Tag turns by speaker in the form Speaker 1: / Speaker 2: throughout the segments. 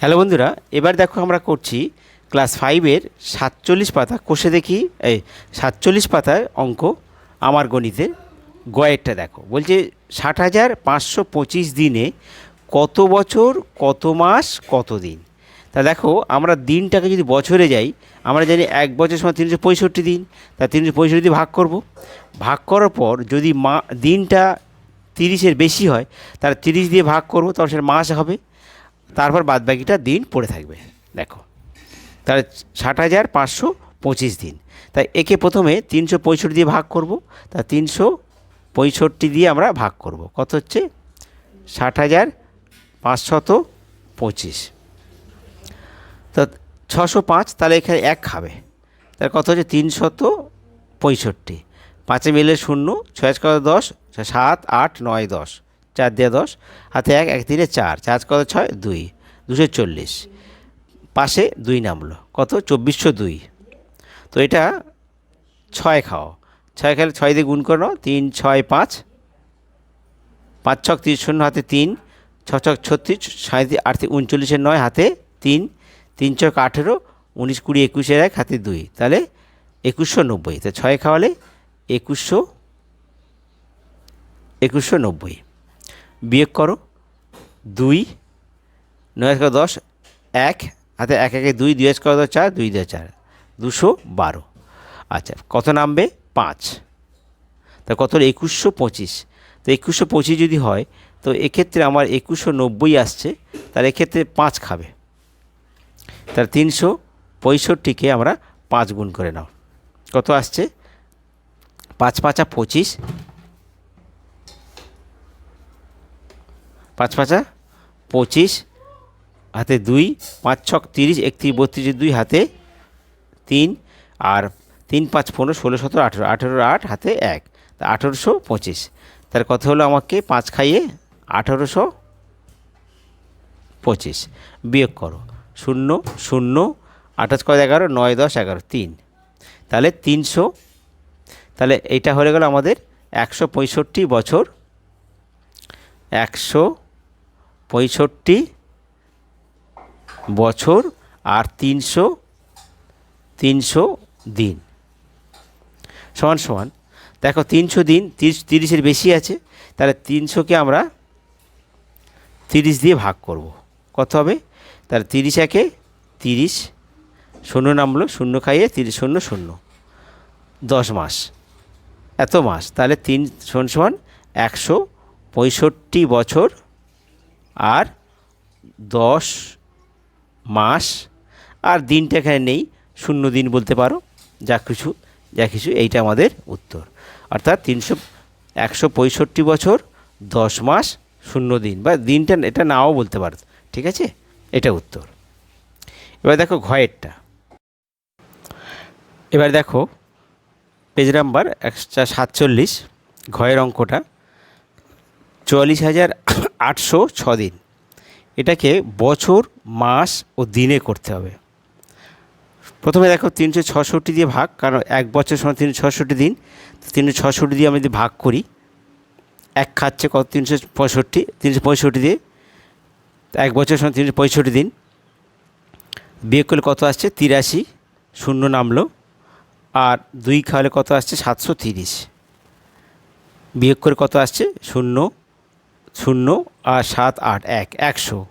Speaker 1: Hello বন্ধুরা, এবার দেখো আমরা করছি ক্লাস ফাইভের সাতচল্লিশ পাতা। কষে দেখি, এই সাতচল্লিশ পাতায় অঙ্ক আমার গণিতের গয়েরটা দেখো, বলছে ষাট হাজার পাঁচশো পঁচিশ দিনে কত বছর, কত মাস, কত দিন? তা দেখো, আমরা দিনটাকে যদি বছরে যাই, আমরা জানি এক বছর সময় তিনশো পঁয়ষট্টি দিন। তা তিনশো পঁয়ষট্টি ভাগ করব। ভাগ করার পর যদি মা, দিনটা তিরিশের বেশি হয়, তাহলে তিরিশ দিয়ে ভাগ করব তখন সেটা মাস হবে। তারপর বাদবাকিটা দিন পড়ে থাকবে, দেখো। তাহলে ষাট হাজার পাঁচশো পঁচিশ দিন। তাই একে প্রথমে তিনশো পঁয়ষট্টি দিয়ে ভাগ করব, তা তিনশো পঁয়ষট্টি দিয়ে আমরা ভাগ করব। কত হচ্ছে? ষাট হাজার পাঁচশত পঁচিশ। তো ছশো পাঁচ, তাহলে এখানে এক খাবে তাহলে কত হচ্ছে? তিনশত পঁয়ষট্টি। পাঁচে মিলে শূন্য, ছয় কত দশ? সাত আট নয় দশ। চার দিয়ে দশ, হাতে এক এক তিনে চার চার কত ছয়? দুই, দুশো চল্লিশ। পাশে দুই নামলো, কত? চব্বিশশো দুই। তো এটা ছয় খাও। ছয় খেলে ছয় দিয়ে গুণ করো তিন, ছয়, পাঁচ। পাঁচ ছক তিরিশ শূন্য, হাতে তিন। ছ ছক ছত্রিশ সাঁত্রিশ আট উনচল্লিশের নয়, হাতে তিন। তিন ছক আঠেরো, উনিশ, কুড়ি, একুশের এক, হাতে দুই। তাহলে একুশশো নব্বই। তা ছয় খাওয়ালে একুশশো একুশশো নব্বই। বিয়োগ করো। দুই, নয় কত দশ, এক, হাতে এক, একে দুই দুই কত দশ চার? দুই দুই চার। দুশো বারো। আচ্ছা কত নামবে? পাঁচ। তা কত একুশশো পঁচিশ। তো একুশশো পঁচিশ যদি হয়, তো এক্ষেত্রে আমার একুশশো নব্বই আসছে তার এক্ষেত্রে পাঁচ খাবে। তার তিনশো পঁয়ষট্টিকে আমরা পাঁচ গুণ করে নাও। কত আসছে? পাঁচ পাঁচা পঁচিশ। পাঁচ পাঁচা পঁচিশ, হাতে দুই, পাঁচ ছক তিরিশ, একত্রিশ, বত্রিশ, দুই, হাতে তিন, আর তিন, পাঁচ, পনেরো, ষোলো, সতেরো, আঠেরো আঠেরো আট, হাতে এক। তা আঠেরোশো পঁচিশ। তার কত হলো আমাকে? পাঁচ খাইয়ে আঠেরোশো পঁচিশ। বিয়োগ করো। শূন্য শূন্য, আঠাশ কত এগারো? নয়, দশ, এগারো, তিন। তাহলে তিনশো। তাহলে এইটা হয়ে গেল আমাদের একশো পঁয়ষট্টি বছর। একশো পঁয়ষট্টি বছর আর তিনশো তিনশো দিন। সমান সমান। দেখো, তিনশো দিন তিরিশ, তিরিশের বেশি আছে, তাহলে তিনশোকে আমরা তিরিশ দিয়ে ভাগ করব। কত হবে? তাহলে তিরিশ একে তিরিশ শূন্য নামলো, শূন্য খাইয়ে তিরিশ শূন্য শূন্য। দশ মাস। এত মাস। তাহলে তিন, সমান সমান একশো পঁয়ষট্টি বছর আর দশ মাস। আর দিনটা এখানে নেই, শূন্য দিন বলতে পারো, যা কিছু যা কিছু, এইটা আমাদের উত্তর। অর্থাৎ তিনশো, একশো পঁয়ষট্টি বছর, দশ মাস, শূন্য দিন। বা দিনটা এটা নাও বলতে পারো, ঠিক আছে? এটা উত্তর। এবার দেখো ঘয়েরটা। এবার দেখো পেজ নাম্বার একশো সাতচল্লিশ, ঘয়ের অঙ্কটা। চুয়াল্লিশ হাজার আটশো ছ দিন। এটাকে বছর, মাস ও দিনে করতে হবে। প্রথমে দেখো তিনশো ছষট্টি দিয়ে ভাগ, কারণ এক বছর সময় তিনশো ছষট্টি দিন। তো তিনশো ছষট্টি দিয়ে আমি যদি ভাগ করি, এক খাচ্ছে কত? তিনশো পঁয়ষট্টি। তিনশো পঁয়ষট্টি দিয়ে এক বছর সময় তিনশো পঁয়ষট্টি দিন। বিয়োগ করলে কত আসছে? তিরাশি। শূন্য নামলো। আর দুই খাওয়ালে কত আসছে? সাতশো তিরিশ। বিয়োগ করে কত আসছে? শূন্য। শূন্য আর সাত আট এক, একশো।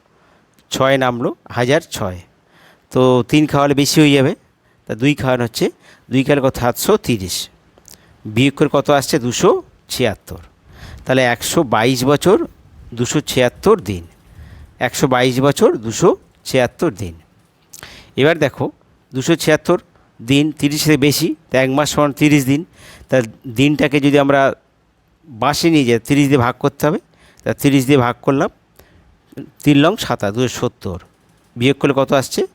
Speaker 1: ছয় নামলো, হাজার ছয়। তো তিন খাওয়ালে বেশি হয়ে যাবে। তা দুই খাওয়ানো হচ্ছে, দুই খাওয়ালে কত? সাতশো তিরিশ। বিয়োগ করে কত আসছে? দুশো ছিয়াত্তর। তাহলে একশো বাইশ বছর, দুশো ছিয়াত্তর দিন। একশো বাইশ বছর, দুশো ছিয়াত্তর দিন। এবার দেখো, দুশো ছিয়াত্তর দিন তিরিশের বেশি, তা এক মাস সমান তিরিশ দিন। তা দিনটাকে যদি আমরা বাসে নিয়ে যাই তিরিশ দিয়ে ভাগ করতে হবে তা তিরিশ দিয়ে ভাগ করলাম। তিন লং সাতা দুশো সত্তর। বিয়োগ করলে কত আসছে?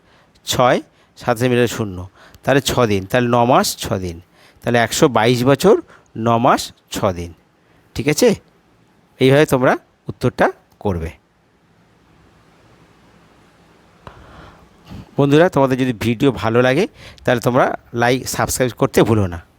Speaker 1: ছয় সাথে মিলে শূন্য। তাহলে ছ দিন, তাহলে ন মাস, ছ দিন। তাহলে একশো বাইশ বছর, ন মাস, ছ দিন। ঠিক আছে? এইভাবে তোমরা উত্তরটা করবে। বন্ধুরা, তোমাদের যদি ভিডিও ভালো লাগে, তাহলে তোমরা লাইক সাবস্ক্রাইব করতে ভুলো না।